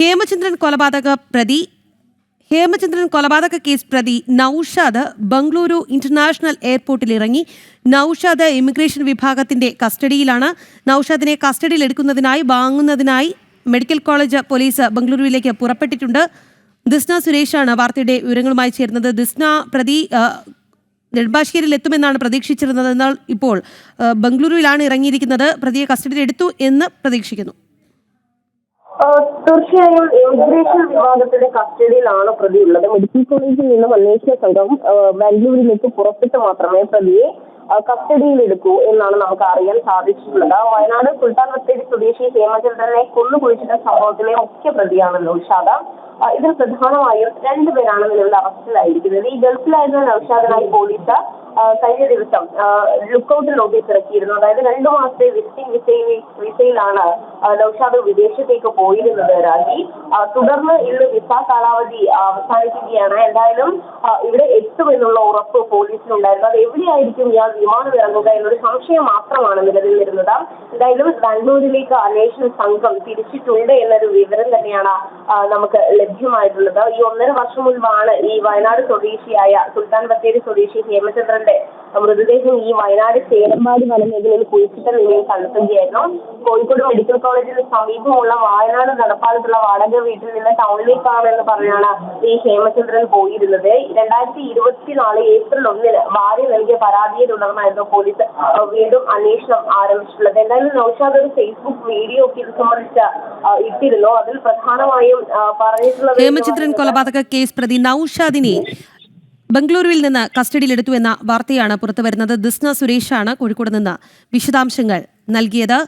ഹേമചന്ദ്രൻ കൊലപാതക പ്രതി. ഹേമചന്ദ്രൻ കൊലപാതക കേസ് പ്രതി നൌഷാദ് ബംഗളൂരു ഇന്റർനാഷണൽ എയർപോർട്ടിൽ ഇറങ്ങി. നൌഷാദ് ഇമിഗ്രേഷൻ വിഭാഗത്തിന്റെ കസ്റ്റഡിയിലാണ്. നൌഷാദിനെ കസ്റ്റഡിയിൽ എടുക്കുന്നതിനായി വാങ്ങുന്നതിനായി മെഡിക്കൽ കോളേജ് പോലീസ് ബംഗളൂരുവിലേക്ക് പുറപ്പെട്ടിട്ടുണ്ട്. ദിസ്ന സുരേഷാണ് വാർത്തയുടെ വിവരങ്ങളുമായി ചേരുന്നത്. ദിസ്ന പ്രതി നെടുമ്പാശ്ശേരിയിൽ എത്തുമെന്നാണ് പ്രതീക്ഷിച്ചിരുന്നത്. എന്നാൽ ഇപ്പോൾ ബംഗളൂരുവിലാണ് ഇറങ്ങിയിരിക്കുന്നത്. പ്രതിയെ കസ്റ്റഡിയിൽ എടുത്തു എന്ന് പ്രതീക്ഷിക്കുന്നു. തീർച്ചയായും ഇമിഗ്രേഷൻ വിഭാഗത്തിന്റെ കസ്റ്റഡിയിലാണ് പ്രതി ഉള്ളത്. മെഡിക്കൽ കോളേജിൽ നിന്നും അന്വേഷണ സംഘം ബാംഗ്ലൂരിലേക്ക് പുറപ്പെട്ട് മാത്രമേ പ്രതിയെ കസ്റ്റഡിയിൽ എടുക്കൂ എന്നാണ് നമുക്ക് അറിയാൻ സാധിച്ചിട്ടുള്ളത്. വയനാട് സുൽത്താൻ ബത്തേരി സ്വദേശി ഹേമചന്ദ്രനെ കൊന്നു കുഴിച്ചിട്ട സംഭവത്തിലെ മുഖ്യ പ്രതിയാണ് നൌഷാദ. ഇതിൽ പ്രധാനമായും രണ്ടുപേരാണ് നിലവിൽ അറസ്റ്റിലായിരിക്കുന്നത്. ഈ ഗൾഫിലായിരുന്ന നൌഷാദിനായി പോലീസ് കഴിഞ്ഞ ദിവസം ലുക്കൌട്ട് നോട്ടീസ് ഇറക്കിയിരുന്നു. അതായത് രണ്ടു മാസത്തെ വിസിറ്റിംഗ് വിസയിൽ വിസയിലാണ് നൌഷാദ് വിദേശത്തേക്ക് പോയിരുന്നത് രാജി. തുടർന്ന് ഇന്ന് വിസ കാലാവധി അവസാനിക്കുകയാണ്. എന്തായാലും ആഹ് ഇവിടെ എത്തുമെന്നുള്ള ഉറപ്പ് പോലീസിനുണ്ടായിരുന്നു. അത് എവിടെയായിരിക്കും ഇയാൾ വിമാനം ഇറങ്ങുക എന്നൊരു സംശയം മാത്രമാണ് നിലവിൽ വരുന്നത്. എന്തായാലും ബാംഗ്ലൂരിലേക്ക് അന്വേഷണ സംഘം തിരിച്ചിട്ടുണ്ട് എന്നൊരു വിവരം തന്നെയാണ് നമുക്ക് ലഭ്യമായിട്ടുള്ളത്. ഈ ഒന്നര വർഷം മുൻപാണ് ഈ വയനാട് സ്വദേശിയായ സുൽത്താൻ ബത്തേരി സ്വദേശി ഹേമചന്ദ്രന്റെ മൃതദേഹം ഈ വയനാട് ചേരമ്പാടി വനമേഖലയിൽ കുഴിച്ചിട്ട നിലയിൽ കണ്ടെത്തുകയായിരുന്നു കോഴിക്കോട് മെഡിക്കൽ കോളേജിന് സമീപമുള്ള വയനാട് നടപ്പാലത്തുള്ള വാടക വീട്ടിൽ നിന്ന് ടൗണിലേക്കാണെന്ന് പറഞ്ഞാണ് ഈ ഹേമചന്ദ്രൻ പോയിരുന്നത്. രണ്ടായിരത്തി ഇരുപത്തിനാല് ഏപ്രിൽ ഒന്നിന് ഭാര്യ നൽകിയ പരാതിയെ തുടർന്നായിരുന്നു പോലീസ് വീണ്ടും അന്വേഷണം ആരംഭിച്ചിട്ടുള്ളത്. എന്തായാലും നൌഷാദ് ഒരു ഫേസ്ബുക്ക് വീഡിയോ ഒക്കെ ഇത് സംബന്ധിച്ച് ഇട്ടിരുന്നു. അതിൽ പ്രധാനമായും പറഞ്ഞിട്ടുള്ളത് ഹേമചന്ദ്രൻ കൊലപാതക കേസ് പ്രതി നൌഷാദിനെ ബംഗളൂരുവിൽ നിന്ന് കസ്റ്റഡിയിലെടുത്തു എന്ന വാർത്തയാണ് പുറത്തുവരുന്നത്. ദിസ്ന സുരേഷാണ് കോഴിക്കോട് നിന്ന് വിശദാംശങ്ങൾ നൽകിയത്.